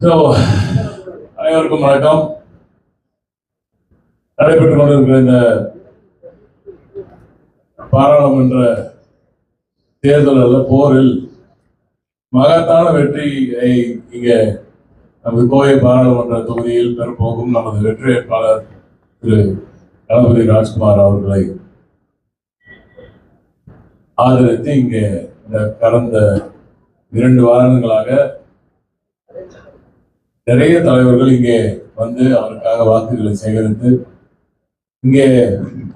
So அனைவருக்கும் வணக்கம். நடைபெற்றுக் கொண்டிருக்கிற இந்த பாராளுமன்ற தேர்தல் அல்ல போரில் மகத்தான வெற்றியை இங்கே நமது கோவை பாராளுமன்ற தொகுதியில் பெறப்போகும் நமது வெற்றி வேட்பாளர் திரு தளபதி ராஜ்குமார் அவர்களை ஆதரித்து இங்கே இந்த கடந்த இரண்டு வாரங்களாக நிறைய தலைவர்கள் இங்கே வந்து அவருக்காக வாக்குகளை சேகரித்து இங்கே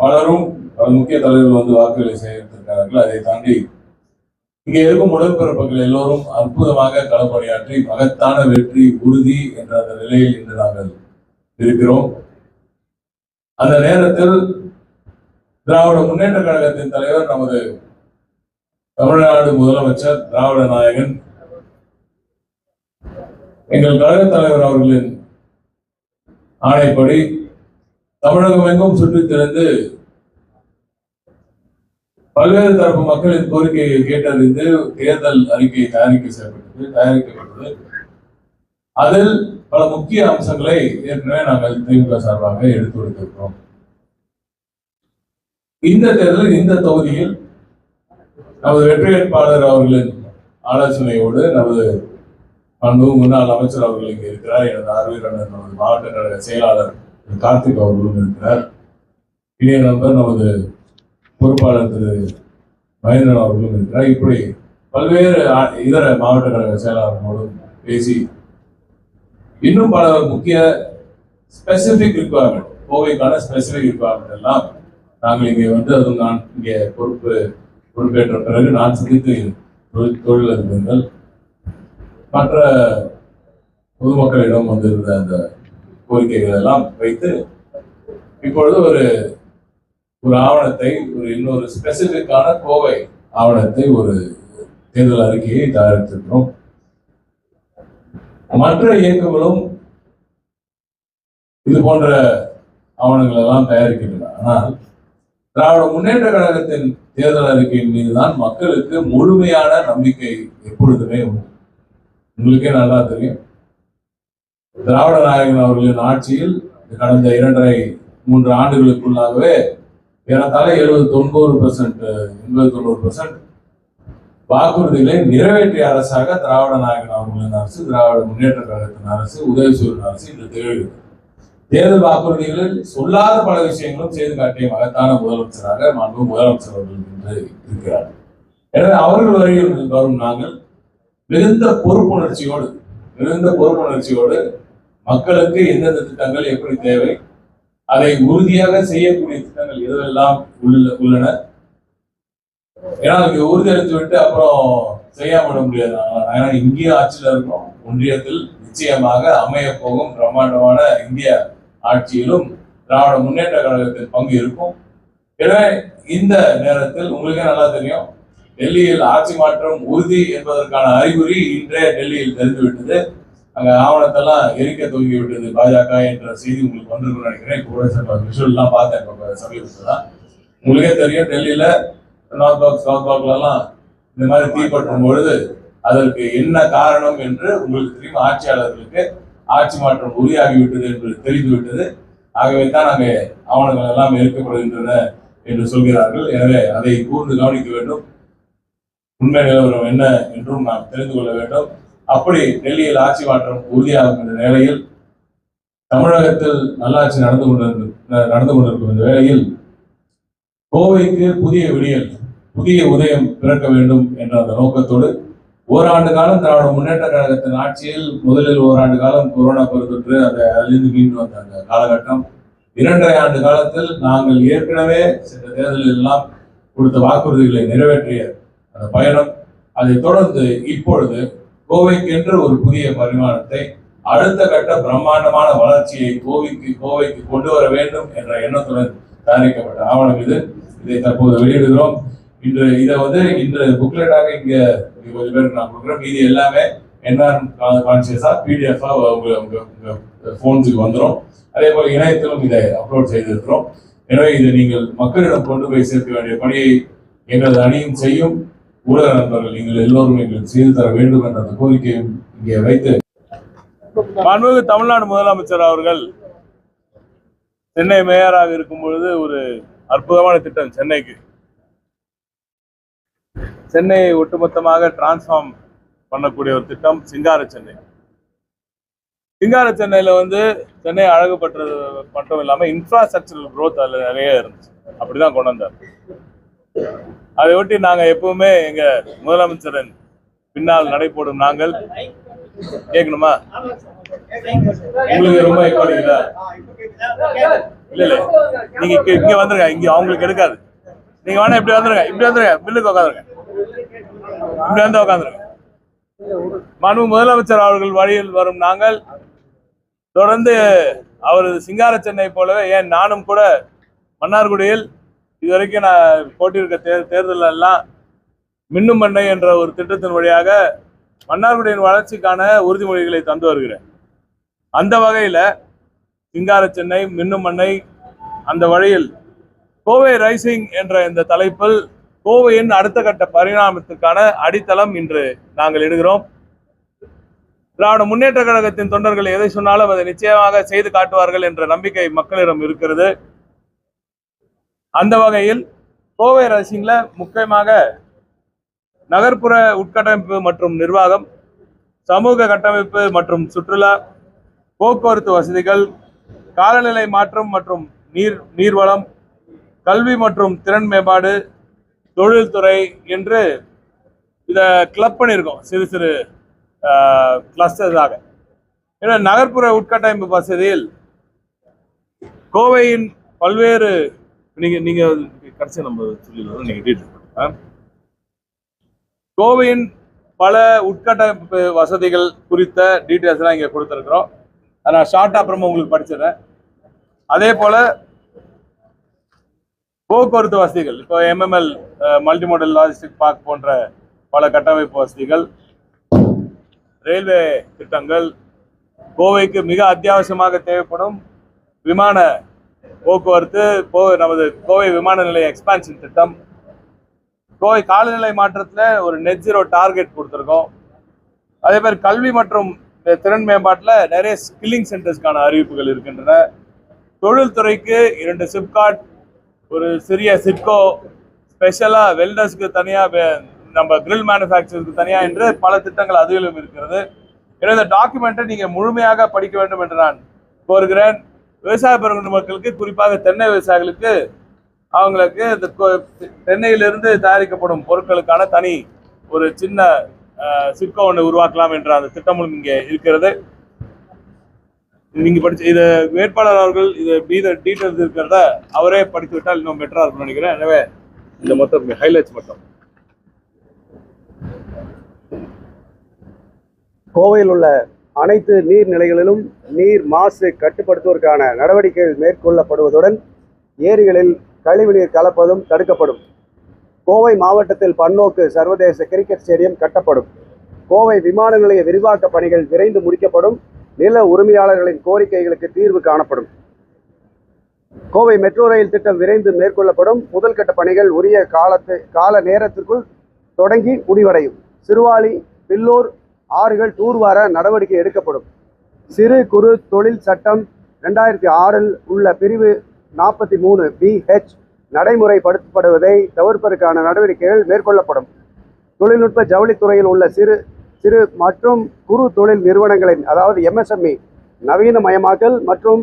பலரும் பல முக்கிய தலைவர்கள் வந்து வாக்குகளை சேகரித்திருக்கிறார்கள். அதை தாண்டி இங்கே இருக்கும் உடன்பிறப்புகள் எல்லோரும் அற்புதமாக களப்பணியாற்றி மகத்தான வெற்றி உறுதி என்ற அந்த நிலையில் இன்று நாங்கள் இருக்கிறோம். அந்த நேரத்தில் திராவிட முன்னேற்ற கழகத்தின் தலைவர் நமது தமிழ்நாடு முதலமைச்சர் திராவிட நாயகன் எங்கள் கழக தலைவர் அவர்களின் ஆணைப்படி தமிழகம் எங்கும் சுற்றித் திறந்து பல்வேறு தரப்பு மக்களின் கோரிக்கையை கேட்டறிந்து தேர்தல் அறிக்கை தயாரிக்க செய்யப்பட்டது தயாரிக்கப்பட்டது. அதில் பல முக்கிய அம்சங்களை ஏற்கனவே நாங்கள் திமுக சார்பாக எடுத்து கொடுத்திருக்கிறோம் இந்த தேர்தல் இந்த தொகுதியில் நமது வெற்றி வேட்பாளர் அவர்களின் ஆலோசனையோடு நமது அன்பு முன்னாள் அமைச்சர் அவர்கள் இங்கே இருக்கிறார். எனது ஆர்வலர் நமது மாவட்ட கழக செயலாளர் கார்த்திக் அவர்களும் இருக்கிறார். இணைய நண்பர் நமது பொறுப்பாளர் திரு மகேந்திரன் அவர்களும் இருக்கிறார். இப்படி பல்வேறு இதர மாவட்ட கழக செயலாளர்களோடும் பேசி இன்னும் பல முக்கிய ஸ்பெசிபிக் ரிக்குவயர்மெண்ட் கோவைக்கான ஸ்பெசிபிக் ரிக்குவயர்மெண்ட் எல்லாம் நாங்கள் இங்கே வந்து அதுவும் நான் இங்கே பொறுப்பு பொறுப்பேற்ற பிறகு நான் சந்தித்து தொழில் தொழிலதிபர்கள் மற்ற பொதுமக்களிடம் வந்திருந்த அந்த கோரிக்கைகள் எல்லாம் வைத்து இப்பொழுது ஒரு ஒரு ஆவணத்தை ஒரு இன்னொரு ஸ்பெசிபிக்கான கோவை ஆவணத்தை ஒரு தேர்தல் அறிக்கையை தயாரித்திருக்கிறோம். மற்ற இயக்கங்களும் இது போன்ற ஆவணங்கள் எல்லாம் தயாரிக்கின்றன. ஆனால் திராவிட முன்னேற்ற கழகத்தின் தேர்தல் அறிக்கையின் மீதுதான் மக்களுக்கு முழுமையான நம்பிக்கை எப்பொழுதுமே உண்டு. உங்களுக்கே நல்லா தெரியும். திராவிட நாயகன் அவர்களின் ஆட்சியில் கடந்த இரண்டரை மூன்று ஆண்டுகளுக்குள்ளாகவே ஏறத்தாழ எழுபது தொண்ணூறு பெர்சன்ட் எண்பது தொண்ணூறு பெர்சன்ட் வாக்குறுதிகளை நிறைவேற்றிய அரசாக திராவிட நாயகன் அவர்களின் அரசு திராவிட முன்னேற்ற கழகத்தின் அரசு உதயசூரன் அரசு இன்று திகழ்கிறது. தேர்தல் வாக்குறுதிகளில் சொல்லாத பல விஷயங்களும் செய்து காட்டிய மகத்தான முதலமைச்சராக மாண்பு முதலமைச்சர் அவர்கள் இன்று இருக்கிறார். எனவே அவர்கள் வரையில் வரும் நாங்கள் மிகுந்த பொறுப்புணர்ச்சியோடு மிகுந்த பொறுப்புணர்ச்சியோடு மக்களுக்கு எந்தெந்த திட்டங்கள் எப்படி தேவை அதை உறுதியாக செய்யக்கூடிய திட்டங்கள் எதுவெல்லாம் உள்ள உள்ளன? ஏன்னா இங்க உறுதி அளித்து விட்டு அப்புறம் செய்யாம விட முடியாது. ஏன்னா இங்கேயும் ஆட்சியில் இருக்கோம். ஒன்றியத்தில் நிச்சயமாக அமைய போகும் பிரம்மாண்டமான இந்திய ஆட்சியிலும் திராவிட முன்னேற்ற கழகத்தின் பங்கு இருக்கும். எனவே இந்த நேரத்தில் உங்களுக்கே நல்லா தெரியும். டெல்லியில் ஆட்சி மாற்றம் உறுதி என்பதற்கான அறிகுறி இன்றே டெல்லியில் தெரிந்துவிட்டது. அங்கே ஆவணத்தெல்லாம் எரிக்க துவங்கி விட்டது பாஜக என்ற செய்தி உங்களுக்கு வந்திருக்கும்னு நினைக்கிறேன். கூட விஷுவல் பார்த்தேன் இப்போ சமீபத்தில். தான் உங்களுக்கே தெரியும் டெல்லியில் நார்த் பாக் சவுத் பிளாக்ல இந்த மாதிரி தீப்பற்றும் பொழுது அதற்கு என்ன காரணம் என்று உங்களுக்கு தெரியும். ஆட்சியாளர்களுக்கு ஆட்சி மாற்றம் உறுதியாகிவிட்டது என்று தெரிந்து விட்டது ஆகவே தான் அங்கே ஆவணங்கள் எல்லாம் எரிக்கப்படுகின்றன என்று சொல்கிறார்கள். எனவே அதை கூர்ந்து கவனிக்க வேண்டும். உண்மை நிலவரம் என்ன என்றும் நாம் தெரிந்து கொள்ள வேண்டும். அப்படி டெல்லியில் ஆட்சி மாற்றம் உறுதியாகும் என்ற நிலையில் தமிழகத்தில் நல்லாட்சி நடந்து கொண்டிருந்த நடந்து கொண்டிருக்கும் இந்த வேளையில் கோவைக்கு புதிய விடியல் புதிய உதயம் பிறக்க வேண்டும் என்ற அந்த நோக்கத்தோடு ஓராண்டு காலம் திராவிட முன்னேற்ற கழகத்தின் ஆட்சியில் முதலில் ஓராண்டு காலம் கொரோனா பெருந்தொற்று அந்த அதிலிருந்து மீண்டு வந்த அந்த காலகட்டம். இரண்டரை ஆண்டு காலத்தில் நாங்கள் ஏற்கனவே சென்ற தேர்தலில் எல்லாம் கொடுத்த வாக்குறுதிகளை நிறைவேற்றிய அந்த பயணம். அதைத் தொடர்ந்து இப்பொழுது கோவைக்கென்று ஒரு புதிய பரிமாணத்தை அடுத்த கட்ட பிரம்மாண்டமான வளர்ச்சியை கோவைக்கு கோவைக்கு கொண்டு வர வேண்டும் என்ற எண்ணத்துடன் தயாரிக்கப்பட்ட ஆவணம் இது. இதை தற்போது வெளியிடுகிறோம். இன்று இதை வந்து இன்று புக்லெட்டாக இங்க கொஞ்சம் பேருக்கு நான் கொடுக்குறேன். மீதி எல்லாமே என்ஆர் கான்சியஸா பிடிஎஃபா உங்க உங்க உங்க போன்ஸுக்கு வந்துடும் அதே போல இணையத்திலும் இதை அப்லோட் செய்திருக்கிறோம். எனவே இதை நீங்கள் மக்களிடம் கொண்டு போய் சேர்க்க வேண்டிய பணியை எங்களது அணியும் செய்யும். ஊடக நண்பர்கள் நீங்கள் எல்லோரும் எங்களுக்கு செய்து தர வேண்டும் என்ற அந்த கோரிக்கையும் இங்கே வைத்து மாண்புமிகு தமிழ்நாடு முதலமைச்சர் அவர்கள் சென்னை மேயராக இருக்கும் பொழுது ஒரு அற்புதமான திட்டம் சென்னைக்கு. சென்னையை ஒட்டுமொத்தமாக டிரான்ஸ்ஃபார்ம் பண்ணக்கூடிய ஒரு திட்டம் சிங்கார சென்னை. சிங்கார சென்னையில வந்து சென்னை அழகுபட்டுறது மட்டும் இல்லாம இன்ஃப்ராஸ்ட்ரக்சரல் க்ரோத் அதுல நிறைய இருந்துச்சு. அப்படிதான் கொண்டு வந்தார் அதை ஒட்டி நாங்க எப்பவுமே எங்க முதலமைச்சரின் பின்னால் நடைபோடும் நாங்கள் கேட்கணுமா? உங்களுக்கு ரொம்ப எக்கோ இல்ல இல்ல. நீங்க இங்க- இங்க வந்துருங்க. இங்க அவங்களுக்கு எடுக்காது. நீங்க வேணா இப்படி வந்துருங்க. இப்படி வந்துருங்க. பில்லுக்கு உட்காந்துருங்க. இப்படி வந்து உட்காந்துருங்க. மனு முதலமைச்சர் அவர்கள் வழியில் வரும் நாங்கள். தொடர்ந்து அவரது சிங்கார சென்னை போலவே ஏன் நானும் கூட மன்னார்குடியில் இதுவரைக்கும் நான் போட்டியிருக்க தேர் தேர்தலெல்லாம் மின்னும் பண்ணை என்ற ஒரு திட்டத்தின் வழியாக மன்னார்குடியின் வளர்ச்சிக்கான உறுதிமொழிகளை தந்து வருகிறேன். அந்த வகையில் சிங்கார சென்னை மின்னும் மண்ணை அந்த வழியில் கோவை ரைசிங் என்ற இந்த தலைப்பில் கோவையின் அடுத்த கட்ட பரிணாமத்திற்கான அடித்தளம் இன்று நாங்கள் இடுகிறோம். திராவிட முன்னேற்ற கழகத்தின் தொண்டர்கள் எதை சொன்னாலும் அதை நிச்சயமாக செய்து காட்டுவார்கள் என்ற நம்பிக்கை மக்களிடம் இருக்கிறது. அந்த வகையில் கோவை ரசிங்கில் முக்கியமாக நகர்ப்புற உட்கட்டமைப்பு மற்றும் நிர்வாகம் சமூக கட்டமைப்பு மற்றும் சுற்றுலா போக்குவரத்து வசதிகள் காலநிலை மாற்றம் மற்றும் நீர் நீர்வளம் கல்வி மற்றும் திறன் மேம்பாடு தொழில்துறை என்று இதை கிளப் பண்ணியிருக்கோம். சிறு சிறு கிளஸ்டர்ஸாக ஏன்னா நகர்ப்புற உட்கட்டமைப்பு வசதியில் கோவையின் பல்வேறு நீங்க நீங்க கடைசி நம்ம சொல்லிடுறோம். நீங்க டீட்டெயில் கோவையின் பல உட்கட்டமைப்பு வசதிகள் குறித்த டீட்டெயில்ஸ் எல்லாம் இங்க கொடுத்துருக்குறோம். அதை நான் ஷார்ட் அப்புறமா உங்களுக்கு படிச்சிடுறேன். அதே போல போக்குவரத்து வசதிகள் இப்போ MML multi modal logistic park போன்ற பல கட்டமைப்பு வசதிகள் ரயில்வே திட்டங்கள் கோவைக்கு மிக அத்தியாவசியமாக தேவைப்படும் விமான போக்குவரத்து கோவை நமது கோவை விமான நிலைய எக்ஸ்பான்ஷன் திட்டம். கோவை காலநிலை மாற்றத்தில் ஒரு நெட் ஜீரோ டார்கெட் கொடுத்துருக்கோம். அதே மாதிரி கல்வி மற்றும் திறன் மேம்பாட்டில் நிறைய ஸ்கில்லிங் சென்டர்ஸ்க்கான அறிவிப்புகள் இருக்கின்றன. தொழில்துறைக்கு இரண்டு சிப்காட் ஒரு சிறிய சிட்கோ ஸ்பெஷலாக வெல்டர்ஸ்க்கு தனியாக நம்ம கிரில் மேனுஃபேக்சருக்கு தனியாக என்று பல திட்டங்கள் அதிலும் இருக்கிறது. எனவே இந்த டாக்குமெண்ட்டை நீங்கள் முழுமையாக படிக்க வேண்டும் என்று நான் கோருகிறேன். விவசாய பெருங்குடி மக்களுக்கு குறிப்பாக தென்னை விவசாயிகளுக்கு அவங்களுக்கு இந்த தென்னையிலிருந்து தயாரிக்கப்படும் பொருட்களுக்கான தனி ஒரு சின்ன சிற்கம் ஒன்று உருவாக்கலாம் என்ற அந்த திட்டமும் இங்கே இருக்கிறது. நீங்க படிச்ச இது வேட்பாளர் அவர்கள் இது மீத டீட்டெயில்ஸ் இருக்கிறத அவரே படித்து விட்டால் இன்னும் பெட்டரா இருக்கும்னு நினைக்கிறேன். எனவே இந்த மொத்தம் ஹைலைட்ஸ் மட்டும். கோவையில் உள்ள அனைத்து நீர்நிலைகளிலும் நீர் மாசு கட்டுப்படுத்துவதற்கான நடவடிக்கைகள் மேற்கொள்ளப்படுவதுடன் ஏரிகளில் கழிவுநீர் கலப்பதும் தடுக்கப்படும். கோவை மாவட்டத்தில் பன்னோக்கு சர்வதேச கிரிக்கெட் ஸ்டேடியம் கட்டப்படும். கோவை விமான நிலைய விரிவாக்க பணிகள் விரைந்து முடிக்கப்படும். நில உரிமையாளர்களின் கோரிக்கைகளுக்கு தீர்வு காணப்படும். கோவை மெட்ரோ ரயில் திட்டம் விரைந்து மேற்கொள்ளப்படும். முதல் கட்ட பணிகள் உரிய காலத்து கால நேரத்திற்குள் தொடங்கி முடிவடையும். சிறுவாளி பில்லூர் ஆறுகள் தூர்வார நடவடிக்கை எடுக்கப்படும். சிறு குறு தொழில் சட்டம் ரெண்டாயிரத்தி ஆறில் உள்ள பிரிவு நாற்பத்தி மூணு பிஹெச் நடைமுறைப்படுத்தப்படுவதை தவிர்ப்பதற்கான நடவடிக்கைகள் மேற்கொள்ளப்படும். தொழில்நுட்ப ஜவுளித்துறையில் உள்ள சிறு சிறு மற்றும் குறு தொழில் நிறுவனங்களின் அதாவது எம்எஸ்எம்இ நவீனமயமாக்கல் மற்றும்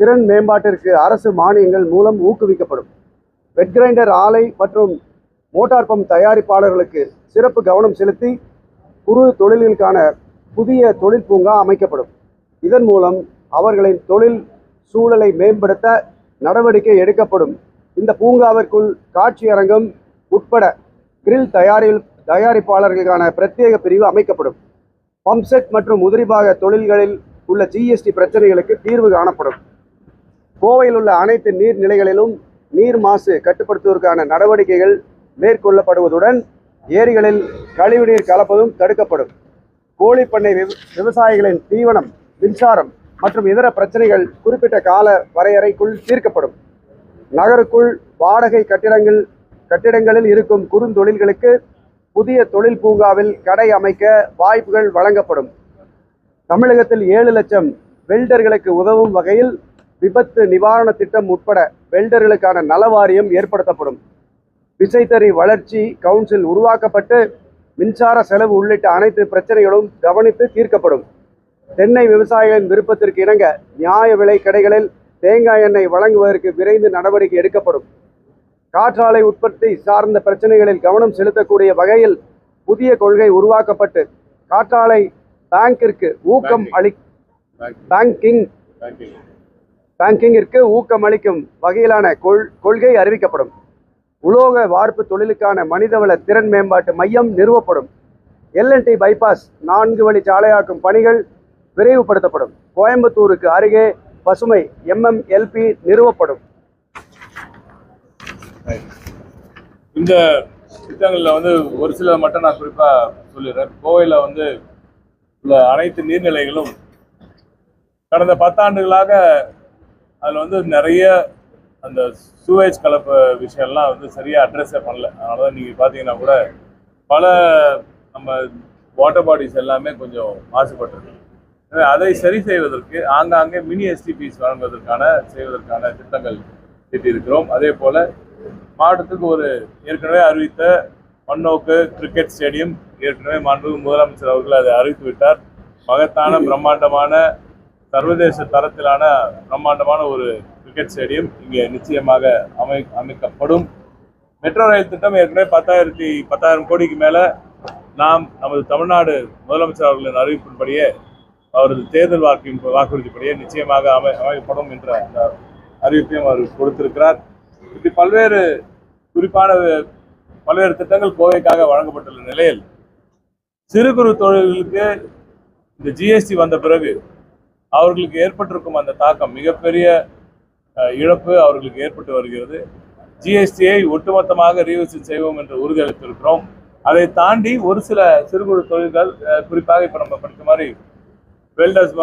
திறன் மேம்பாட்டிற்கு அரசு மானியங்கள் மூலம் ஊக்குவிக்கப்படும். வெட் கிரைண்டர் ஆலை மற்றும் மோட்டார் பம்ப் தயாரிப்பாளர்களுக்கு சிறப்பு கவனம் செலுத்தி குறு தொழில்களுக்கான புதிய தொழில் பூங்கா அமைக்கப்படும். இதன் மூலம் அவர்களின் தொழில் சூழலை மேம்படுத்த நடவடிக்கை எடுக்கப்படும். இந்த பூங்காவிற்குள் காட்சியரங்கம் உட்பட கிரில் தயாரில் தயாரிப்பாளர்களுக்கான பிரத்யேக பிரிவு அமைக்கப்படும். பம்ப்செட் மற்றும் உதிரிபாக தொழில்களில் உள்ள ஜிஎஸ்டி பிரச்சனைகளுக்கு தீர்வு காணப்படும். கோவையில் உள்ள அனைத்து நீர்நிலைகளிலும் நீர் மாசு கட்டுப்படுத்துவதற்கான நடவடிக்கைகள் மேற்கொள்ளப்படுவதுடன் ஏரிகளில் கழிவுநீர் கலப்பதும் தடுக்கப்படும். கோழிப்பண்ணை விவ- விவசாயிகளின் தீவனம் மின்சாரம் மற்றும் இதர பிரச்சனைகள் குறிப்பிட்ட கால வரையறைக்குள் தீர்க்கப்படும். நகருக்குள் வாடகை கட்டிடங்கள் கட்டிடங்களில் இருக்கும் குறுந்தொழில்களுக்கு புதிய தொழில் பூங்காவில் கடை அமைக்க வாய்ப்புகள் வழங்கப்படும். தமிழகத்தில் ஏழு லட்சம் வெல்டர்களுக்கு உதவும் வகையில் விபத்து நிவாரண திட்டம் உட்பட வெல்டர்களுக்கான நல வாரியம் ஏற்படுத்தப்படும். விசைத்தறி வளர்ச்சி கவுன்சில் உருவாக்கப்பட்டு மின்சார செலவு உள்ளிட்ட அனைத்து பிரச்சனைகளும் கவனித்து தீர்க்கப்படும். தென்னை விவசாயிகளின் விருப்பத்திற்கு இணங்க நியாய விலை கடைகளில் தேங்காய் எண்ணெய் வழங்குவதற்கு விரைந்து நடவடிக்கை எடுக்கப்படும். காற்றாலை உற்பத்தி சார்ந்த பிரச்சனைகளில் கவனம் செலுத்தக்கூடிய வகையில் புதிய கொள்கை உருவாக்கப்பட்டு காற்றாலை பேங்கிற்கு ஊக்கம் அளி பேங்கிங் பேங்கிங்கிற்கு ஊக்கம் அளிக்கும் வகையிலான கொள் கொள்கை அறிவிக்கப்படும். உலோக வார்ப்பு தொழிலுக்கான மனிதவள திறன் மேம்பாட்டு மையம் நிறுவப்படும். எல்என்டி பைபாஸ் நான்கு வழி சாலையாக்கும் பணிகள் விரைவுபடுத்தப்படும். கோயம்புத்தூருக்கு அருகே பசுமை எம்எம்எல்பி நிறுவப்படும். இந்த திட்டங்களில் வந்து ஒரு சில மட்டும் நான் குறிப்பாக சொல்லிடுறேன். கோவையில் வந்து உள்ள அனைத்து நீர்நிலைகளும் கடந்த பத்தாண்டுகளாக அதில் வந்து நிறைய அந்த சூவேஜ் கலப்பு விஷயம்லாம் வந்து சரியாக அட்ரஸே பண்ணல. அதனால தான் நீங்கள் பார்த்தீங்கன்னா கூட பல நம்ம வாட்டர் பாடிஸ் எல்லாமே கொஞ்சம் மாசுபட்டிருக்கு. எனவே அதை சரி செய்வதற்கு ஆங்காங்கே மினி எஸ்டிபிஸ் வழங்குவதற்கான செய்வதற்கான திட்டங்கள் தீட்டியிருக்கிறோம். அதே போல மாவட்டத்துக்கு ஒரு ஏற்கனவே அறிவித்த பன்னோக்கு கிரிக்கெட் ஸ்டேடியம் ஏற்கனவே மாண்பு முதலமைச்சர் அவர்கள் அதை அறிவித்து விட்டார். மகத்தான பிரம்மாண்டமான சர்வதேச தரத்திலான பிரம்மாண்டமான ஒரு கிரிக்கெட் ஸ்டேடியம் இங்கே நிச்சயமாக அமை அமைக்கப்படும். மெட்ரோ ரயில் திட்டம் ஏற்கனவே பத்தாயிரத்தி பத்தாயிரம் கோடிக்கு மேலே நாம் நமது தமிழ்நாடு முதலமைச்சர் அவர்களின் அறிவிப்பின்படியே அவரது தேர்தல் வாக்கின் வாக்குறுதிப்படியே நிச்சயமாக அமை அமைக்கப்படும் என்ற அந்த அறிவிப்பையும் அவர் கொடுத்திருக்கிறார். இப்படி பல்வேறு குறிப்பான பல்வேறு திட்டங்கள் கோவைக்காக வழங்கப்பட்டுள்ள நிலையில் சிறு குறு தொழில்களுக்கு இந்த ஜிஎஸ்டி வந்த பிறகு அவர்களுக்கு ஏற்பட்டிருக்கும் அந்த தாக்கம் மிகப்பெரிய இழப்பு அவர்களுக்கு ஏற்பட்டு வருகிறது. ஜிஎஸ்டியை ஒட்டுமொத்தமாக ரீவிசிட் செய்வோம் என்று உறுதியளித்திருக்கிறோம். அதை தாண்டி ஒரு சில சிறு குறு தொழில்கள் குறிப்பாக இப்போ நம்ம படித்த மாதிரி வெல்டர்ஸ்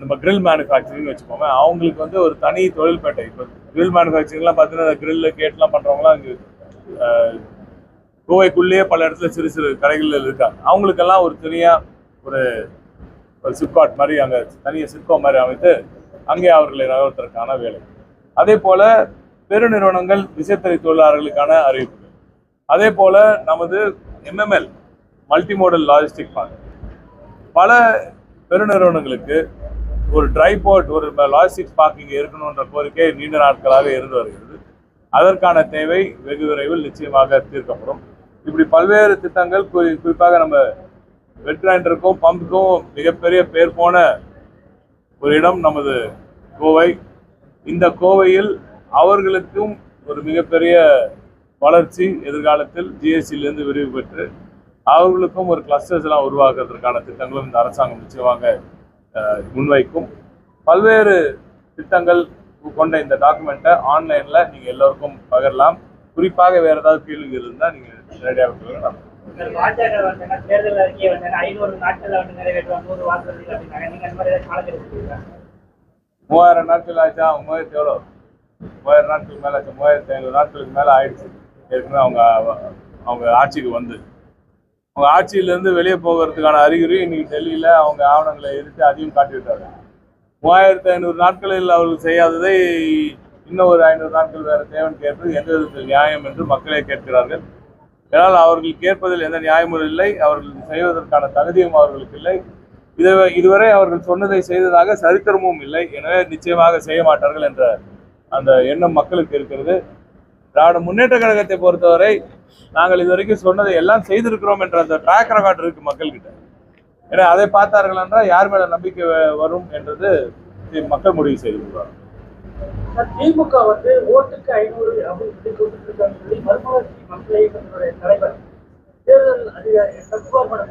நம்ம கிரில் மேனுஃபேக்சரிங் வச்சுக்கோங்க அவங்களுக்கு வந்து ஒரு தனி தொழில்பேட்டை. இப்போ கிரில் மேனுஃபேக்சரிங்லாம் பார்த்தீங்கன்னா கிரில்லு கேட்லாம் பண்ணுறவங்களாம் அங்கே கோவைக்குள்ளேயே பல இடத்துல சிறு சிறு கடைகளில் இருக்காங்க. அவங்களுக்கெல்லாம் ஒரு தனியாக ஒரு ஒரு சிப்காட் மாதிரி அங்கே தனியாக சிப்கோ மாதிரி அமைத்து அங்கே அவர்களை நகர்வதற்கான வேலை. அதே போல் பெருநிறுவனங்கள் விசைத்தறி தொழிலாளர்களுக்கான அறிவிப்புகள். அதே போல் நமது எம்எம்எல் மல்டிமோடல் லாஜிஸ்டிக் பார்க் பல பெருநிறுவனங்களுக்கு ஒரு ட்ரை போர்ட் ஒரு லாஜிஸ்டிக்ஸ் பார்க் இங்கே இருக்கணுன்ற கோரிக்கை நீண்ட நாட்களாக இருந்து வருகிறது. அதற்கான தேவை வெகு விரைவில் நிச்சயமாக தீர்க்கப்படும். இப்படி பல்வேறு திட்டங்கள் குறிப்பாக நம்ம வெட்லேண்டருக்கும் பம்புக்கும் மிகப்பெரிய பேர் போன ஒரு இடம் நமது கோவை. இந்த கோவையில் அவர்களுக்கும் ஒரு மிகப்பெரிய வளர்ச்சி எதிர்காலத்தில் ஜிஎஸ்டியிலிருந்து விரிவு பெற்று அவர்களுக்கும் ஒரு கிளஸ்டர்ஸ் எல்லாம் உருவாக்குறதுக்கான திட்டங்களும் இந்த அரசாங்கம் நிச்சயமாக முன்வைக்கும். பல்வேறு திட்டங்கள் கொண்ட இந்த டாக்குமெண்ட்டை ஆன்லைனில் நீங்கள் எல்லோருக்கும் பகிரலாம். குறிப்பாக வேறு ஏதாவது கேள்விகள் இருந்தால் நீங்கள் நேரடியாக விட்டுருங்க தேர்தல் அறிக்கையை ஐநூறு வந்து நிறைவேற்றுவாங்க நூறு வாக்குறுதிகள் அப்படின்னாங்க. நீங்க அந்த மாதிரி மூவாயிரம் நாட்கள் ஆச்சா? மூவாயிரத்தி எவ்வளோ மூவாயிரம் நாட்களுக்கு மேலே ஆச்சு? மூவாயிரத்தி ஐநூறு நாட்களுக்கு மேலே ஆயிடுச்சு. ஏற்கனவே அவங்க அவங்க ஆட்சிக்கு வந்து. அவங்க ஆட்சியிலேருந்து வெளியே போகிறதுக்கான அறிகுறி இன்னைக்கு டெல்லியில் அவங்க ஆவணங்களை எடுத்து அதையும் காட்டிவிட்டாங்க மூவாயிரத்து ஐநூறு நாட்களில் அவர்கள் செய்யாததை இன்னும் ஒரு ஐநூறு நாட்கள் வேறு தேவன் கேட்டது எந்த விதத்தில் நியாயம் என்று மக்களே கேட்கிறார்கள். ஏனால் அவர்கள் கேட்பதில் எந்த நியாயமும் இல்லை. அவர்கள் செய்வதற்கான தகுதியும் அவர்களுக்கு இல்லை. இதை இதுவரை அவர்கள் சொன்னதை செய்ததாக சரித்திரமும் இல்லை. எனவே நிச்சயமாக செய்ய மாட்டார்கள் என்ற அந்த எண்ணம் மக்களுக்கு இருக்கிறது. திராவிட முன்னேற்ற கழகத்தை பொறுத்தவரை நாங்கள் இதுவரைக்கும் சொன்னதை எல்லாம் செய்திருக்கிறோம் என்ற அந்த ட்ராக் ரெக்கார்டு இருக்கு மக்கள்கிட்ட. ஏன்னா அதை பார்த்தார்கள் என்றால் யார் மேல நம்பிக்கை வரும் என்றது மக்கள் முடிவு செய்து கொள்வார்கள். திமுக வந்து ஓட்டுக்கு ஐநூறு அப்படின்னு சொல்லி மறுமலர்ச்சி மக்கள் இயக்கத்தினுடைய தலைவர் தேர்தல் அதிகாரி சத்குமார்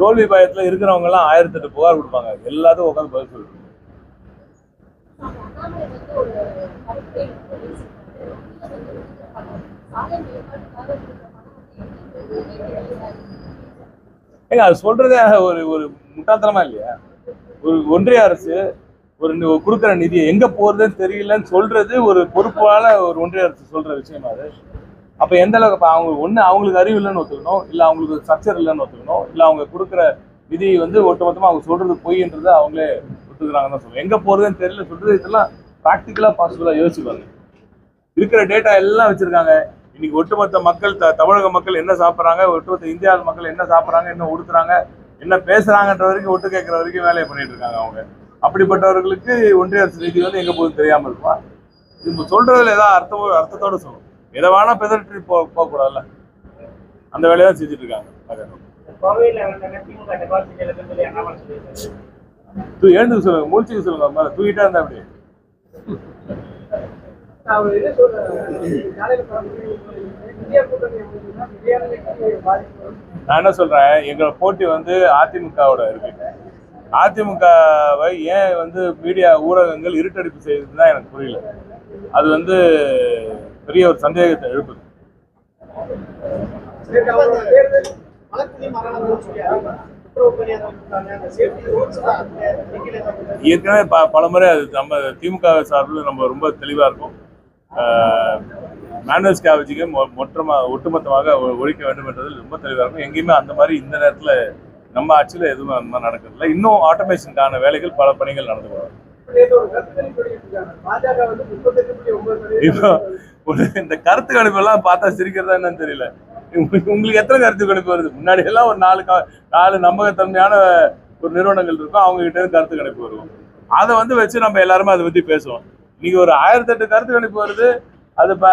தோல்வி பயத்துல இருக்கிறவங்க எல்லாம் ஆயிரத்தி எட்டு புகார் கொடுப்பாங்க. எல்லாத்தையும் உட்காந்து பதில் சொல்லுவாங்க ஏங்க அது சொல்றதே ஒரு ஒரு முட்டாள்தனமா இல்லையா? ஒரு ஒன்றிய அரசு ஒரு கொடுக்குற நிதியை எங்க போறதுன்னு தெரியலன்னு சொல்றது ஒரு பொறுப்பான ஒரு ஒன்றிய அரசு சொல்ற விஷயம் அது. அப்ப எந்த அளவுக்கு அவங்க ஒண்ணு அவங்களுக்கு அறிவு இல்லைன்னு ஒத்துக்கணும் இல்ல அவங்களுக்கு ஸ்ட்ரக்சர் இல்லைன்னு ஒத்துக்கணும் இல்ல அவங்க கொடுக்குற நிதி வந்து ஒட்டுமொத்தமா அவங்க சொல்றது பொய்ன்றது அவங்களே ஒத்துக்கிறாங்கன்னு தான் சொல்லுவேன் எங்க போறதுன்னு தெரியல சொல்றது இதெல்லாம் ப்ராக்டிக்கலா பாசிபிளா யோசிச்சு இருக்கிற டேட்டா எல்லாம் வச்சிருக்காங்க. இன்னைக்கு ஒட்டுமொத்த மக்கள் த- தமிழக மக்கள் என்ன சாப்பிட்றாங்க ஒட்டுமொத்த இந்தியாவில் மக்கள் என்ன சாப்பிட்றாங்க என்ன உடுத்துறாங்க என்ன பேசுறாங்கன்ற வரைக்கும் ஒட்டு கேட்குற வரைக்கும் வேலையை பண்ணிட்டு இருக்காங்க அவங்க. அப்படிப்பட்டவர்களுக்கு ஒன்றிய அரசு நிதி வந்து எங்க போகுது தெரியாமல் இருப்பா இது சொல்றதுல ஏதாவது அர்த்தம் அர்த்தத்தோட சொல்லணும். எதவானா வேணா பெதறிட்டு போ போகக்கூடாதுல்ல? அந்த வேலையை தான் செஞ்சுட்டு இருக்காங்க. தூ எழுந்து சொல்லுங்க மூழ்ச்சிக்க சொல்லுங்க மேல. தூக்கிட்டே இருந்தா அப்படி நான் என்ன சொல்றேன்? எங்க போட்டி வந்து அதிமுகவோட இருக்கு. அதிமுகவை ஏன் வந்து மீடியா ஊடகங்கள் இருட்டடிப்பு செய்யுதுன்னு தான் எனக்கு புரியல. அது வந்து பெரிய ஒரு சந்தேகத்தை எழுப்புது. ஏற்கனவே ப பலமுறை அது நம்ம திமுக சார்பில் நம்ம ரொம்ப தெளிவாக இருக்கும். மேனுவல் ஸ்கேவஜிங்கை மொற்றமா ஒட்டுமொத்தமாக ஒழிக்க வேண்டும் என்றதில் ரொம்ப தெளிவாக இருக்கும். எங்கேயுமே அந்த மாதிரி இந்த நேரத்தில் நம்ம ஆட்சியில் எதுவும் அந்த மாதிரி நடக்கிறதில்ல. இன்னும் ஆட்டோமேஷனுக்கான வேலைகள் பல பணிகள் நடந்து வரும் கருத்து இப்போ ஒரு இந்த கருத்து கணிப்பெல்லாம் பார்த்தா சிரிக்கிறதா என்னன்னு தெரியல. உங்களுக்கு உங்களுக்கு எத்தனை கருத்து கணிப்பு வருது? முன்னாடி எல்லாம் ஒரு நாலு நாலு நம்பகத்தன்மையான ஒரு நிறுவனங்கள் இருக்கும். அவங்க கிட்ட இருந்து கருத்து கணிப்பு வருவோம். அதை வந்து வச்சு நம்ம எல்லாருமே அதை பத்தி பேசுவோம். இன்னைக்கு ஒரு ஆயிரத்தெட்டு கருத்து கணிப்பு வருது. அது ப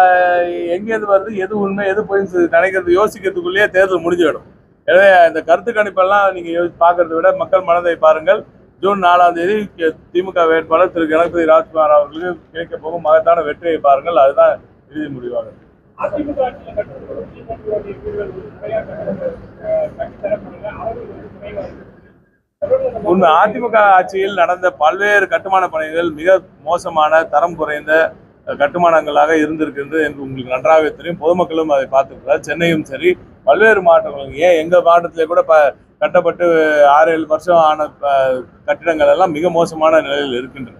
எங்கேருந்து வருது? எது உண்மை? எது போய் நினைக்கிறது யோசிக்கிறதுக்குள்ளேயே தேர்தல் முடிஞ்சிடும். எனவே இந்த கருத்து கணிப்பெல்லாம் நீங்க யோசி- பார்க்கறதை விட மக்கள் மனதை பாருங்கள். ஜூன் நாலாம் தேதி திமுக வேட்பாளர் திரு கணபதி ராஜ்குமார் அவர்களுக்கு கிடைக்க போகும் மகத்தான வெற்றியை பாருங்கள். அதுதான் இறுதி முடிவாகும் உண்மை அதிமுக ஆட்சியில் நடந்த பல்வேறு கட்டுமான பணிகள் மிக மோசமான தரம் குறைந்த கட்டுமானங்களாக இருந்திருக்கின்றது என்று உங்களுக்கு நன்றாக தெரியும். பொதுமக்களும் அதை பார்த்துருக்கிறார். சென்னையும் சரி பல்வேறு மாவட்டங்களும். ஏன் எங்க மாவட்டத்திலே கூட ப கட்டப்பட்டு ஆறு ஏழு வருஷம் ஆன கட்டிடங்கள் எல்லாம் மிக மோசமான நிலையில் இருக்கின்றன.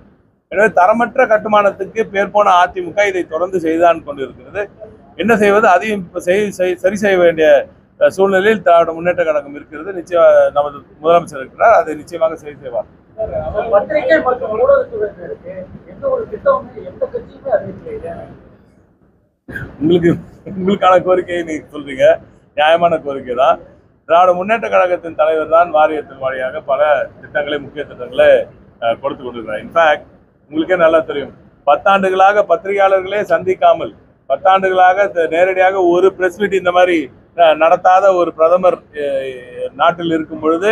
எனவே தரமற்ற கட்டுமானத்துக்கு பேர் போன அதிமுக இதை தொடர்ந்து செய்தான் கொண்டிருக்கிறது. என்ன செய்வது? அதையும் செய்- செய்- சரி செய்ய வேண்டிய சூழ்நிலையில் திராவிட முன்னேற்ற கழகம் இருக்கிறது. நிச்சயம் நமது முதலமைச்சர் இருக்கிறார். அதை நிச்சயமாக சரி செய்வார். பத்திரிகை மற்றும் உங்களுக்கு உங்களுக்கான கோரிக்கையை நீங்க சொல்றீங்க. நியாயமான கோரிக்கை தான். திராவிட முன்னேற்ற கழகத்தின் தலைவர் தான் வாரியத்தின் வழியாக பல திட்டங்களை முக்கிய திட்டங்களை கொடுத்து கொண்டிருக்கிறார். இன்ஃபேக்ட் உங்களுக்கே நல்லா தெரியும். பத்தாண்டுகளாக பத்திரிகையாளர்களே சந்திக்காமல் பத்தாண்டுகளாக த- நேரடியாக ஒரு பிரஸ் மீட் இந்த மாதிரி அஹ், நடத்தாத ஒரு பிரதமர் நாட்டில் இருக்கும் பொழுது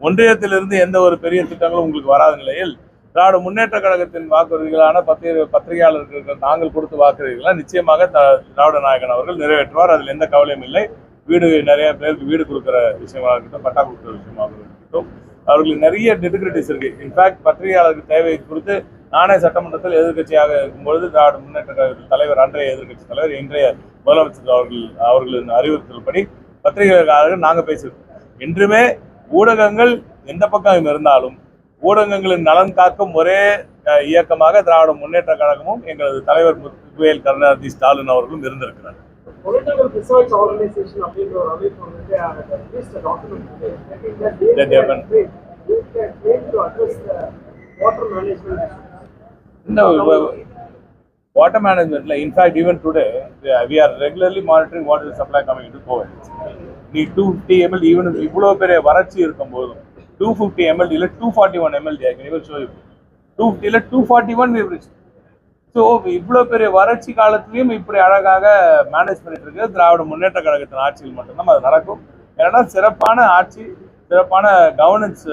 ஒன்றியத்திலிருந்து எந்த ஒரு பெரிய திட்டங்களும் உங்களுக்கு வராத நிலையில் திராவிட முன்னேற்ற கழகத்தின் வாக்குறுதிகளான பத்திரிகை பத்திரிகையாளர்களுக்கு நாங்கள் கொடுத்த வாக்குறுதிகளை நிச்சயமாக த- திராவிட நாயகன் அவர்கள் நிறைவேற்றுவார். அதில் எந்த கவலையும் இல்லை. வீடு நிறைய பேருக்கு வீடு கொடுக்குற விஷயமாக இருக்கட்டும் பட்டா கொடுக்குற விஷயமாக இருக்கட்டும். அவர்களுக்கு நிறைய நெட்டுகிரிட்டிஸ் இருக்கு. இன்ஃபேக்ட் பத்திரிகையாளருக்கு தேவை குறித்து நானே சட்டமன்றத்தில் எதிர்க்கட்சியாக இருக்கும்பொழுது திராவிட முன்னேற்ற கழகத்தின் தலைவர் அன்றைய எதிர்க்கட்சி தலைவர் இன்றைய முதலமைச்சர் அவர்கள் அவர்களின் அறிவுறுத்தல்படி பத்திரிகையாளர்கள் நாங்கள் பேசியிருக்கோம். என்றுமே ஊடகங்கள் எந்த பக்கம் இருந்தாலும் ஊடகங்களின் நலன் காக்கும் ஒரே இயக்கமாக திராவிட முன்னேற்ற கழகமும் எங்களது தலைவர் புயல் கருணாநிதி ஸ்டாலின் அவர்களும் இருந்திருக்கிறார். வாட்டர் மேனேஜ்மெண்ட் இந்த water மேனேஜ்மெண்ட்ல in fact even today we are regularly monitoring water supply coming to கோவில் நீ டூ ஃபிஃப்டி எம்எல் ஈவன் இவ்வளோ பெரிய வறட்சி இருக்கும் போதும் டூ ஃபிஃப்டி எம்எல்டி இல்லை டூ ஃபார்ட்டி ஒன் எம்எல்டி இவர் ஷோ டூ ஃபிஃப்டியில் டூ ஃபார்ட்டி ஒன் ஸோ இவ்வளோ பெரிய வறட்சி காலத்துலேயும் இப்படி அழகாக மேனேஜ் பண்ணிட்டு இருக்கு. திராவிட முன்னேற்ற கழகத்தின் ஆட்சியில் மட்டும்தான் அது நடக்கும். ஏன்னா சிறப்பான ஆட்சி சிறப்பான கவர்னன்ஸ்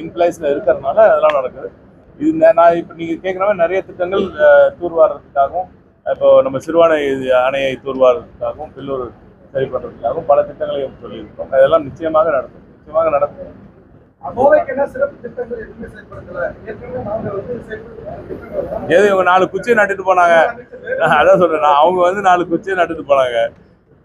இன்பிளேஸில் uh, இருக்கிறதுனால அதெல்லாம் நடக்குது. இது நான் இப்போ நீங்கள் கேட்குற மாதிரி நிறைய திட்டங்கள் uh, தூர்வாரத்துக்காகவும் இப்போ நம்ம சிறுவானை அணையை தூர்வாரத்துக்காகவும் பில்லூர் சரி பண்ணுறதுக்காகவும் பல திட்டங்களையும் சொல்லியிருக்கோம். அதெல்லாம் நிச்சயமாக நடக்கும். நிச்சயமாக நடக்கும். ஏது இவங்க நாலு குச்சியை நட்டுட்டு போனாங்க? அதான் சொல்றேன் அவங்க வந்து நாலு குச்சியை நட்டுட்டு போனாங்க.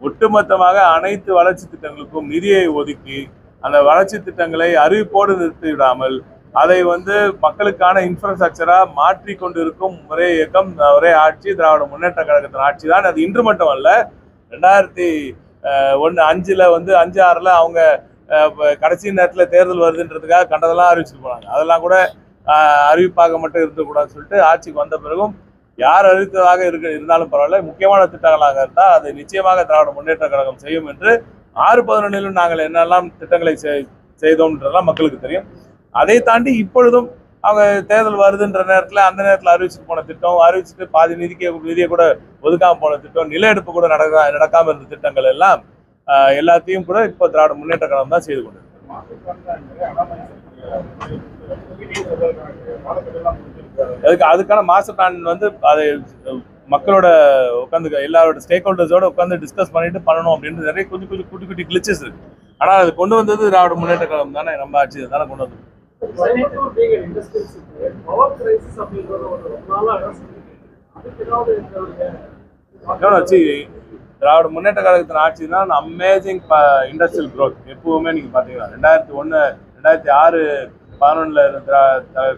ஒட்டுமொத்தமாக அனைத்து வளர்ச்சி திட்டங்களுக்கும் நிதியை ஒதுக்கி அந்த வளர்ச்சி திட்டங்களை அறிவிப்போடு நிறுத்தி விடாமல் அதை வந்து மக்களுக்கான இன்ஃப்ராஸ்ட்ரக்சரா மாற்றி கொண்டிருக்கும் ஒரே இயக்கம் ஒரே ஆட்சி திராவிட முன்னேற்ற கழகத்தின் ஆட்சி தான். அது இன்று மட்டும் அல்ல ரெண்டாயிரத்தி ஒன்று அஞ்சில் வந்து அஞ்சு ஆறுல அவங்க கடைசி நேரத்தில் தேர்தல் வருதுன்றதுக்காக கண்டதெல்லாம் அறிவிச்சுட்டு போனாங்க. அதெல்லாம் கூட அறிவிப்பாக மட்டும் இருக்கக்கூடாதுன்னு சொல்லிட்டு ஆட்சிக்கு வந்த பிறகும் யார் அறிவித்ததாக இருக்க இருந்தாலும் பரவாயில்ல. முக்கியமான திட்டங்களாக இருந்தால் அதை நிச்சயமாக திராவிட முன்னேற்ற கழகம் செய்யும் என்று ஆறு பதினொன்றிலும் நாங்கள் என்னெல்லாம் திட்டங்களை செய்- செய்தோம்ன்றதெல்லாம் மக்களுக்கு தெரியும். அதை தாண்டி இப்பொழுதும் அவங்க தேர்தல் வருதுன்ற நேரத்தில் அந்த நேரத்தில் அறிவிச்சுட்டு போன திட்டம் அறிவிச்சுட்டு பாதி நிதிக்க நிதியை கூட ஒதுக்காமல் போன திட்டம் நில எடுப்பு கூட நடக்கா நடக்காமல் இருந்த திட்டங்கள் எல்லாம் எல்லாத்தையும் கூட இப்போ திராவிட முன்னேற்ற கழகம் தான் செய்து கொண்டு அதுக்கு அதுக்கான மாஸ்டர் பிளான் வந்து அதை மக்களோட உட்காந்து எல்லாரோட ஸ்டேக் ஹோல்டர்ஸோட உட்காந்து டிஸ்கஸ் பண்ணிட்டு பண்ணணும் அப்படின்னு நிறைய கொஞ்சம் கொஞ்சம் குட்டி குட்டி கிளிச்சஸ் இருக்கு. ஆனால் அது கொண்டு வந்தது திராவிட முன்னேற்ற கழகம் தானே நம்ம ஆட்சி தானே கொண்டு வந்தது. பவர் திராவிட முன்னேற்ற கழகத்தின் ஆட்சி தான் அமேசிங் இண்டஸ்ட்ரியல் க்ரோத் எப்பவுமே நீங்கள் பார்த்தீங்கன்னா ரெண்டாயிரத்தி ஒன்று ரெண்டாயிரத்தி ஆறு பதினொன்றில்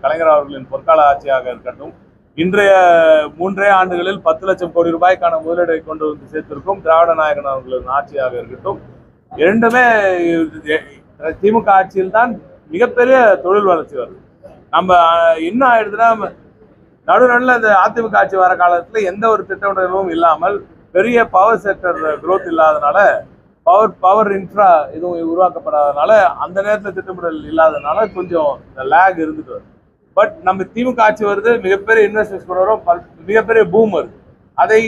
கலைஞர் அவர்களின் பொற்கால ஆட்சியாக இருக்கட்டும் இன்றைய மூன்றே ஆண்டுகளில் பத்து லட்சம் கோடி ரூபாய்க்கான முதலீடை கொண்டு வந்து சேர்த்திருக்கும் திராவிட நாயகன் அவர்களின் ஆட்சியாக இருக்கட்டும். இரண்டுமே திமுக ஆட்சியில் தான் மிகப்பெரிய தொழில் வளர்ச்சி வருது. நம்ம என்ன ஆயிடுதுன்னா நடுநடுல இந்த அதிமுக ஆட்சி வர காலத்தில் எந்த ஒரு திட்டமிடலும் இல்லாமல் பெரிய பவர் செக்டர் க்ரோத் இல்லாதனால பவர் பவர் இன்ஃப்ரா எதுவும் உருவாக்கப்படாதனால அந்த நேரத்தில் திட்டமிடல் இல்லாதனால கொஞ்சம் லேக் இருந்துட்டு வருது. பட் நம்ம திமுக ஆட்சி வருது மிகப்பெரிய இன்வெஸ்டர்ஸ் பண்ணுறோம் மிகப்பெரிய பூம் வருது. அதை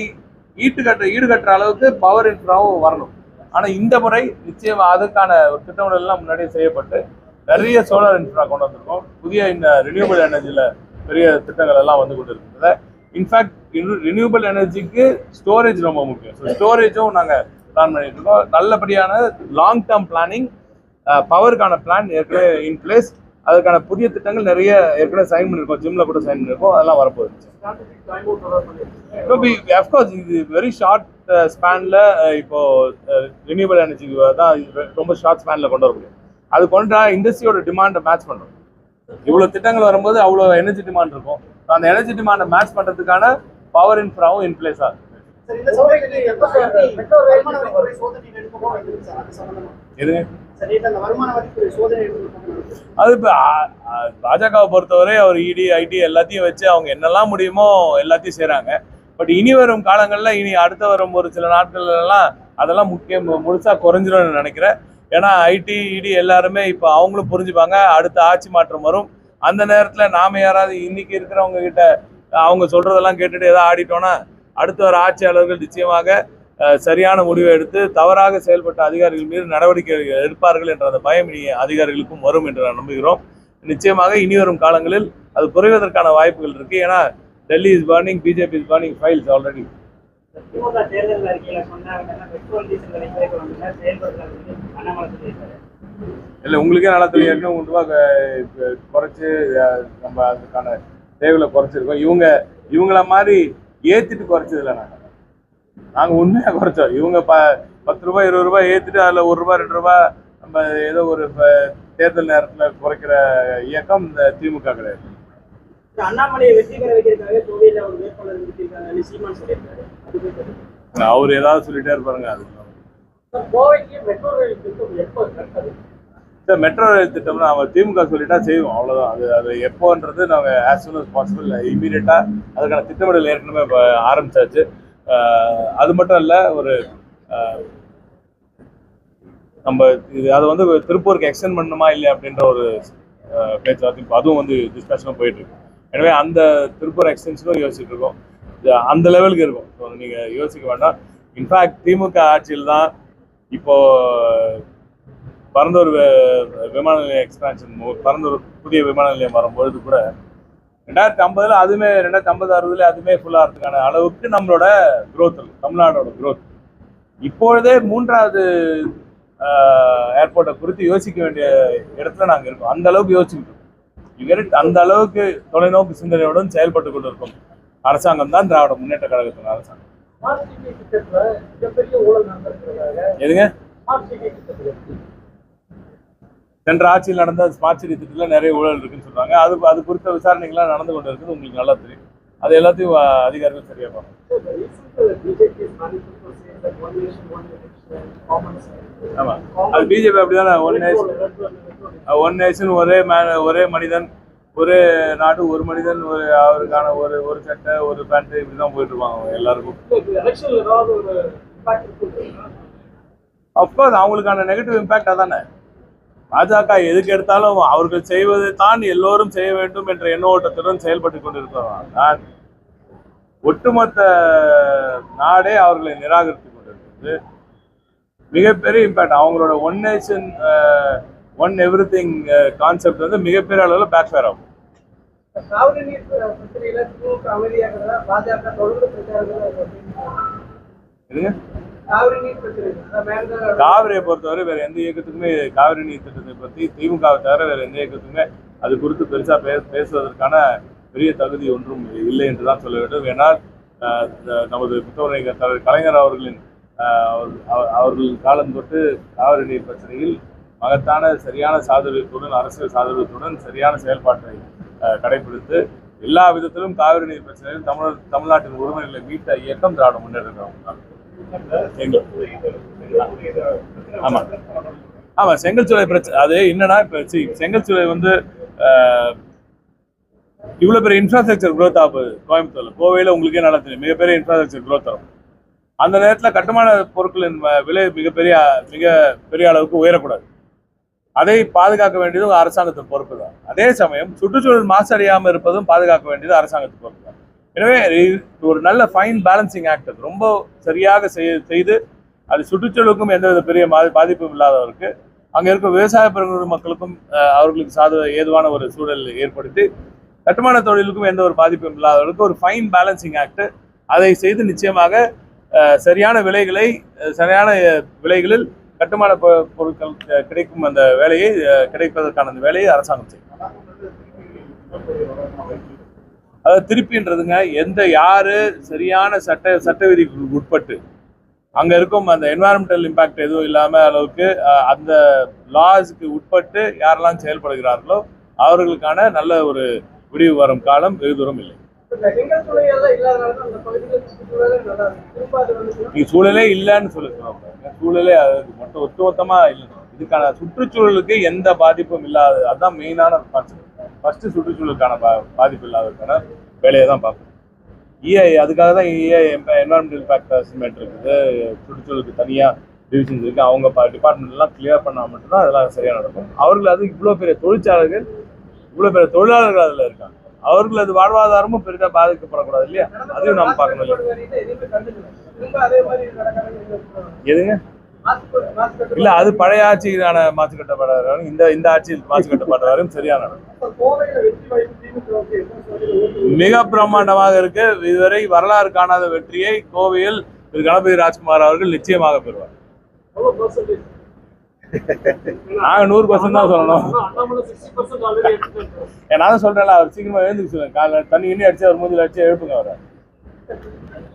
ஈட்டுக்கட்ட ஈடுகட்டுற அளவுக்கு பவர் இன்ஃப்ராவும் வரணும். ஆனால் இந்த முறை நிச்சயம் அதுக்கான ஒரு திட்டமிடல்லாம் முன்னாடியே செய்யப்பட்டு நிறைய சோலார் இன்ஃப்ரா கொண்டு வந்திருக்கோம். புதிய இந்த ரினியூபிள் எனர்ஜியில் பெரிய திட்டங்கள் எல்லாம் வந்து கொண்டு இருக்கிறது இன்ஃபேக்ட் ரினியூபிள் எனர்ஜிக்கு ஸ்டோரேஜ் ரொம்ப முக்கியம். ஸோ ஸ்டோரேஜும் நாங்கள் பிளான் பண்ணிட்டு இருக்கோம். நல்லபடியான லாங் டேர்ம் பிளானிங் பவருக்கான பிளான் ஏற்கனவே இன் பிளேஸ் அதுக்கான புதிய திட்டங்கள் நிறைய ஏற்கனவே சைன் பண்ணியிருக்கோம் ஜிம்ல கூட சைன் பண்ணியிருக்கோம் அதெல்லாம் வரப்போகுது. அஃப்கோர்ஸ் இது வெரி ஷார்ட் ஸ்பேனில் இப்போ ரினியூபிள் எனர்ஜி தான் ரொம்ப ஷார்ட் ஸ்பேனில் கொண்டு வர முடியும். அது கொண்டு இண்டஸ்ட்ரியோட டிமாண்டை மேட்ச் பண்ணுறோம் இவ்வளோ திட்டங்கள் வரும்போது அவ்வளோ எனர்ஜி டிமாண்ட் இருக்கும். அந்த எனர்ஜி டிமாண்டை மேட்ச் பண்ணுறதுக்கான பவர் இன்ஃப்ராவும் இன் பிளேஸ் ஆகும் சார், இந்த சோதனைக்கு எப்ப சார்? மெட்ரோ ரயில் வருமான வரித்துறை சோதனை எடுக்கப்போ வந்தது சார், அது சம்பந்தமா. எது? அது இப்போ பாஜகவை பொறுத்தவரை அவர் இடி ஐடி எல்லாத்தையும் வச்சு அவங்க என்னெல்லாம் முடியுமோ எல்லாத்தையும் செய்கிறாங்க பட் இனி வரும் காலங்களில் இனி அடுத்த வரும் ஒரு சில நாட்கள்ல எல்லாம் அதெல்லாம் முக்கியம் முழுசா குறைஞ்சிரும்னு நினைக்கிறேன். ஏன்னா ஐடி இடி எல்லாருமே இப்போ அவங்களும் புரிஞ்சுப்பாங்க அடுத்த ஆட்சி மாற்றம் வரும். அந்த நேரத்தில் நாம் யாராவது இன்னைக்கு இருக்கிறவங்க கிட்ட அவங்க சொல்கிறதெல்லாம் கேட்டுட்டு ஏதாவது ஆடிட்டோன்னா அடுத்து வர ஆட்சியாளர்கள் நிச்சயமாக சரியான முடிவை எடுத்து தவறாக செயல்பட்ட அதிகாரிகள் மீது நடவடிக்கை எடுப்பார்கள் என்ற அந்த பயம் இனி அதிகாரிகளுக்கும் வரும் என்று நான் நம்புகிறோம். நிச்சயமாக இனி வரும் காலங்களில் அது குறைவதற்கான வாய்ப்புகள் இருக்குது ஏன்னா Delhi is burning BJP is burning files already DMK தேர்தல் அறிக்கையில பெட்ரோல் டீசல் விலை குறைக்க வந்து செயல்படுறது அண்ணாமலை சொல்லியிருக்காரு இல்லை உங்களுக்கே நல்லா தெரியும். இன்னும் ரூபாய் ரூபா க- குறைச்சு நம்ம அதுக்கான தேவைகளை குறைச்சிருக்கோம். இவங்க இவங்கள மாதிரி ஏத்திட்டு குறைச்சதுல நாங்க. நாங்கள் நாங்கள் உண்மையாக குறைச்சோம். இவங்க ப பத்து ரூபாய் இருபது ரூபாய் ஏத்திட்டு அதில் ஒரு ரூபாய் ரெண்டு ரூபாய் நம்ம ஏதோ ஒரு தேர்தல் நேரத்தில் குறைக்கிற இயக்கம் இந்த திமுக கிடையாது. அண்ணாமலையை வெற்றி பெற வைக்கிறதுக்காக கோவையில ஒரு வேட்பாளர் நிறுத்திருக்காங்க சீமான் சொல்லியிருக்காரு. அவர் ஏதாவது சொல்லிட்டே இருப்பாருங்க அது கோவைக்கு மெட்ரோ ரயில் திட்டம் எப்போ சார் மெட்ரோ ரயில் திட்டம்னா நம்ம திமுக சொல்லிட்டா செய்வோம் அவ்வளோதான் அது அது எப்போன்றது நாங்கள் ஆஸ் சூன் as பாசிபிள் இமீடியட்டாக அதுக்கான திட்டமிடல் ஏற்கனவே இப்போ ஆரம்பிச்சாச்சு. அது மட்டும் இல்லை ஒரு நம்ம இது அதை வந்து திருப்பூருக்கு எக்ஸ்டெண்ட் பண்ணணுமா இல்லையா அப்படின்ற ஒரு பேச்சுவார்த்தை அதுவும் வந்து டிஸ்கஷனும் போயிட்டு இருக்கு. எனவே அந்த திருப்பூர் எக்ஸ்டென்ஷனும் யோசிச்சுட்டு இருக்கோம் அந்த லெவலுக்கு இருக்கும். ஸோ நீங்கள் யோசிக்க வேண்டாம். இன்ஃபேக்ட் திமுக ஆட்சியில் தான் இப்போ பரந்தூர் விமான நிலையம் எக்ஸ்பான்ஷன் பரந்தூர் புதிய விமான நிலையம் வரும்பொழுது கூட ரெண்டாயிரத்தி ஐம்பதுல அதுவுமே ரெண்டாயிரத்தி ஐம்பது அறுபதுல அதுவுமே ஃபுல்லாக இருக்கிறதுக்கான அளவுக்கு நம்மளோட க்ரோத் இருக்கு. தமிழ்நாடோட க்ரோத் இப்பொழுதே மூன்றாவது ஏர்போர்ட்டை குறித்து யோசிக்க வேண்டிய இடத்துல நாங்கள் இருக்கோம். அந்த அளவுக்கு யோசிச்சுக்கிட்டு இவர் அந்த அளவுக்கு தொலைநோக்கு சிந்தனையுடன் செயல்பட்டு கொண்டிருக்கும் அரசாங்கம் தான் திராவிட முன்னேற்ற கழகத்தின் அரசாங்கம். எதுங்க? சென்ற ஆட்சியில் நடந்த ஸ்மார்ட் சிட்டி திட்டத்தில் நிறைய ஊழல் இருக்குன்னு சொல்றாங்க. அது அது குறித்த விசாரணைகள்லாம் நடந்து கொண்டு இருக்குது உங்களுக்கு நல்லா தெரியும். அது எல்லாத்தையும் அதிகாரிகள் சரியா. ஆமா. அது பிஜேபி அப்படிதானே ஒன் நேஷன் ஒன் நேஷன் ஒரே மே ஒரே மனிதன் ஒரே நாடு ஒரு மனிதன் ஒரு அவருக்கான ஒரு ஒரு சட்டை ஒரு பேண்ட் இப்படி தான் போயிட்டு இருப்பாங்க எல்லாருக்கும் அப்கோர்ஸ் அவங்களுக்கான நெகட்டிவ் இம்பாக்ட் அதானே. பாஜக எதுக்கு எடுத்தாலும் அவர்கள் செய்வதை தான் எல்லோரும் செய்ய வேண்டும் என்ற எண்ண ஓட்டத்துடன் செயல்பட்டு கொண்டிருக்கிறோம். நான் ஒட்டுமொத்த நாடே அவர்களை நிராகரித்து கொண்டிருக்கிறது. மிகப்பெரிய இம்பாக்ட் அவங்களோட one nation one everything concept வந்து மிகப்பெரிய அளவில் பேக் ஃபேர் ஆகும். காவிரி காவிரியை பொறுத்தவரை வேற எந்த இயக்கத்துக்குமே காவிரி நீர் திட்டத்தை பற்றி திமுகவை தவிர வேற எந்த இயக்கத்துக்குமே அது குறித்து பெருசா பே பேசுவதற்கான பெரிய தகுதி ஒன்றும் இல்லை என்று தான் சொல்ல வேண்டும். ஏன்னால் நமது புத்தகர் தலைவர் கலைஞர் அவர்களின் அவர்கள் காலம் தொட்டு காவிரி நீர் பிரச்சனையில் மகத்தான சரியான சாதுரியத்துடன் அரசியல் சாதுரியத்துடன் சரியான செயல்பாட்டை கடைபிடித்து எல்லா விதத்திலும் காவிரி நீர் பிரச்சனையில் தமிழ் தமிழ்நாட்டின் உரிமைகளை மீட்ட இயக்கம் திராவிட முன்னேற்றம் ஆமா. ஆமா செங்கல் சூளை பிரச்சனை அது என்னன்னா இப்ப செங்கல் சூளை வந்து ஆஹ், இவ்வளவு பெரிய இன்ஃப்ராஸ்ட்ரக்சர் குரோத் ஆகுது கோயம்புத்தூர்ல. கோவையில உங்களுக்கே நல்லா தெரியும். மிகப்பெரிய இன்ஃப்ராஸ்ட்ரக்சர் குரோத் ஆகும். அந்த நேரத்துல கட்டுமான பொருட்களின் விலை மிகப்பெரிய மிக பெரிய அளவுக்கு உயரக்கூடாது. அதை பாதுகாக்க வேண்டியது அரசாங்கத்தின் பொறுப்பு தான். அதே சமயம் சுற்றுச்சூழல் மாசடையாம இருப்பதும் பாதுகாக்க வேண்டியது அரசாங்கத்தின் பொறுப்பு எனவே இது ஒரு நல்ல ஃபைன் பேலன்சிங் ஆக்ட் அது ரொம்ப சரியாக செய்ய- செய்து அது சுற்றுச்சூழலுக்கும் எந்தவித பெரிய பாதிப்பும் இல்லாதவருக்கு அங்கே இருக்க விவசாய பெருங்குடி மக்களுக்கும் அவர்களுக்கு சாத ஏதுவான ஒரு சூழல் ஏற்படுத்தி கட்டுமான தொழிலுக்கும் எந்த ஒரு பாதிப்பும் இல்லாதவர்களுக்கு ஒரு ஃபைன் பேலன்சிங் ஆக்ட் அதை செய்து நிச்சயமாக சரியான விலைகளை சரியான விலைகளில் கட்டுமான பொ- பொருட்கள் கிடைக்கும் அந்த வேலையை கிடைப்பதற்கான அந்த வேலையை அரசாங்கம் செய்யும். அதாவது திருப்பின்றதுங்க எந்த யாரு சரியான சட்ட சட்ட விதிகளுக்கு உட்பட்டு. அங்க இருக்கும் அந்த என்வாரன்மெண்டல் இம்பாக்ட் எதுவும் இல்லாம அளவுக்கு அந்த லாஸ்க்கு உட்பட்டு யாரெல்லாம் செயல்படுகிறார்களோ அவர்களுக்கான நல்ல ஒரு விடிவு வரும் காலம் வெகு தூரம் இல்லை. சூழலே இல்லைன்னு சொல்லுங்க சூழலே அது மட்டும் ஒட்டுமொத்தமா இல்லை இதுக்கான சுற்றுச்சூழலுக்கு எந்த பாதிப்பும் இல்லாத அதுதான் மெயினான கான்செப்ட் ஃபர்ஸ்ட் சுற்றுச்சூழலுக்கான பா பாதிப்பு இல்லாததுக்கான வேலையை தான் பார்க்கணும் இஐ அதுக்காக தான் இஐ என்வரன்மெண்டல் இம்பாக்ட் அசஸ்மெண்ட் இருக்குது. சுற்றுச்சூழலுக்கு தனியாக டிவிஷன்ஸ் இருக்குது அவங்க டிபார்ட்மெண்ட்லாம் கிளியர் பண்ணால் மட்டும்தான் அதெல்லாம் சரியாக நடக்கும். அவர்கள் அது இவ்வளோ பெரிய தொழிற்சாலைகள் இவ்வளோ பெரிய தொழிலாளர்கள் அதில் இருக்காங்க. அவர்களது வாழ்வாதாரமும் பெரிதாக பாதிக்கப்படக்கூடாது இல்லையா? அதையும் நம்ம பார்க்கணும் இல்லையா? அதே எதுங்க? இல்ல அது பழைய ஆட்சியான மாசு கட்டப்படாத இந்த இந்த ஆட்சியில் மாசு கட்டப்பட்ட சரியான மிக பிரம்மாண்டமாக இருக்கு. இதுவரை வரலாறு காணாத வெற்றியை கோவையில் திரு. கணபதி ராஜ்குமார் அவர்கள் நிச்சயமாக பெறுவார். நாங்க நூறு பர்சன்ட் தான் சொல்லணும். நான் சொல்றேன் அவர் சீக்கிரமா எழுந்துக்க சொல்லுங்க காலைல தண்ணி இன்னும் அடிச்சு அவர் மூஞ்சில் அடிச்சு எழுப்புங்க அவரை.